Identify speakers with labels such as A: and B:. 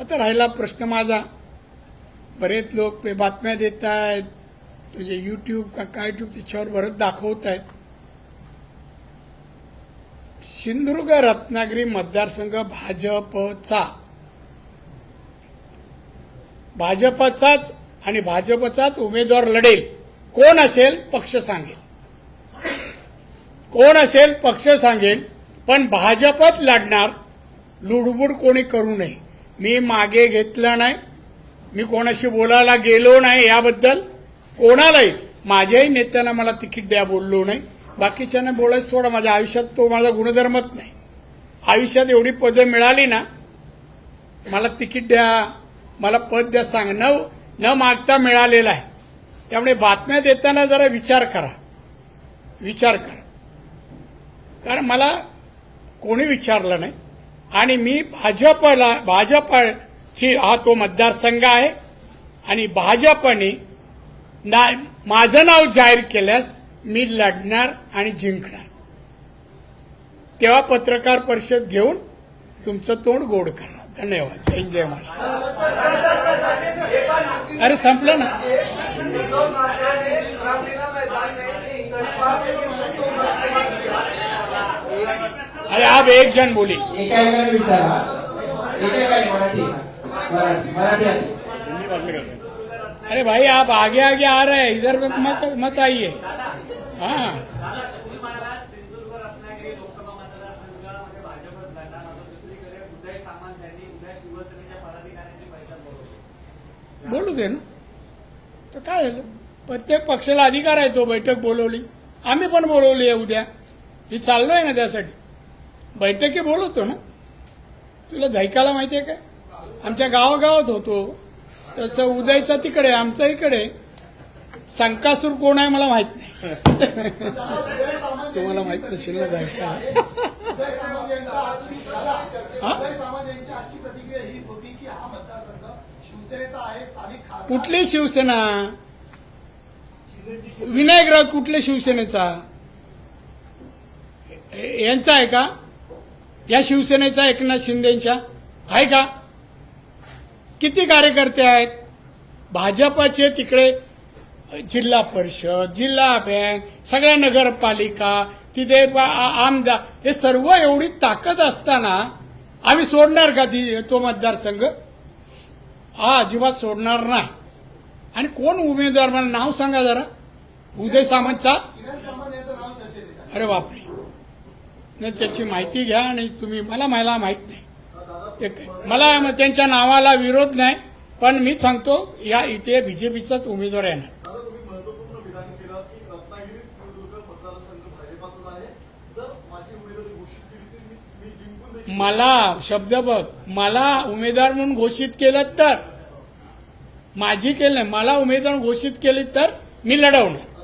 A: आता राहिला प्रश्न माझा. बरेच लोक ते बातम्या देत आहेत तुझे युट्यूब का काय युट्यूब त्याच्यावर भरत दाखवत आहेत सिंधुदुर्ग रत्नागिरी मतदारसंघ भाजपचा. भाजपचाच आणि भाजपचाच उमेदवार लढेल. कोण असेल पक्ष सांगेल. कोण असेल पक्ष सांगेल पण भाजपच लढणार. लुडबुड कोणी करू नये. मी मागे घेतलं नाही. मी कोणाशी बोलायला गेलो नाही याबद्दल. कोणालाही. माझ्याही नेत्यांना मला तिकीट द्या बोललो नाही. बाकीच्यांना बोलायचं सोडा. माझ्या आयुष्यात तो माझा गुणधर्मच नाही. आयुष्यात एवढी पदं मिळाली ना मला तिकीट द्या मला पद द्या सांग. न न मागता मिळालेलं आहे. त्यामुळे बातम्या देताना जरा विचार करा. विचार करा. कारण मला कोणी विचारलं नाही. आणि मी भाजपला भाजपची हा तो मतदारसंघ आहे. आणि भाजपने ना माझं नाव जाहीर केल्यास मी लढणार आणि जिंकणार. तेव्हा पत्रकार परिषद घेऊन तुमचं तोंड गोड करणार. धन्यवाद. जय जय महाराष्ट्र. अरे संपलं ना
B: उद्धव ठाकरे ने रामलीला मैदान में गणपा के शब्दों का इस्तेमाल किया
A: अरे आप एक जण बोली
C: एका एकाने विचारा. एका एकाने मराठी. मराठी मराठी
A: अरे भाई आप आगे आगे आ रहे हैं इधर मत मत आइए। हाँ। बोलू दे ना। तर काय झालं? प्रत्येक पक्षाला अधिकार आहे तो बैठक बोलवली. आम्ही पण बोलवली आहे उद्या. ही चाललोय ना त्यासाठी. बैठकी बोलवतो ना. तुला दैकाला माहितीये काय आमच्या गावागावात होतो. तसं उदयचा तिकडे आमचा इकडे. संकासूर कोण आहे मला माहीत नाही. तुम्हाला माहीत नसेल ना दैका हा? कुठली शिवसेना? विनायक राऊत कुठल्या शिवसेनेचा? यांचा आहे का? या शिवसेनेचा एकनाथ शिंदेच्या? आहे का? किती कार्यकर्ते आहेत? भाजपचे तिकडे जिल्हा परिषद जिल्हा बँक सगळ्या नगरपालिका तिथे आमदार हे सर्व एवढी ताकद असताना आम्ही सोडणार का ती तो मतदारसंघ? हा अजिबात सोडणार नाही. आणि कोण उमेदवार? मला नाव सांगा जरा. उदय सामंतचा? अरे बापरे. त्याची माहिती घ्या आणि तुम्ही मला मला माहीत नाही. ते काय. मला म- त्यांच्या नावाला विरोध नाही पण मी सांगतो या इथे बीजेपीचाच उमेदवार येणार
D: देखील
A: मला शब्द बघ मला उमेदवार म्हणून घोषित केलं तर माझी केलं नाही मला उमेदवार घोषित केली तर मी लढवणार.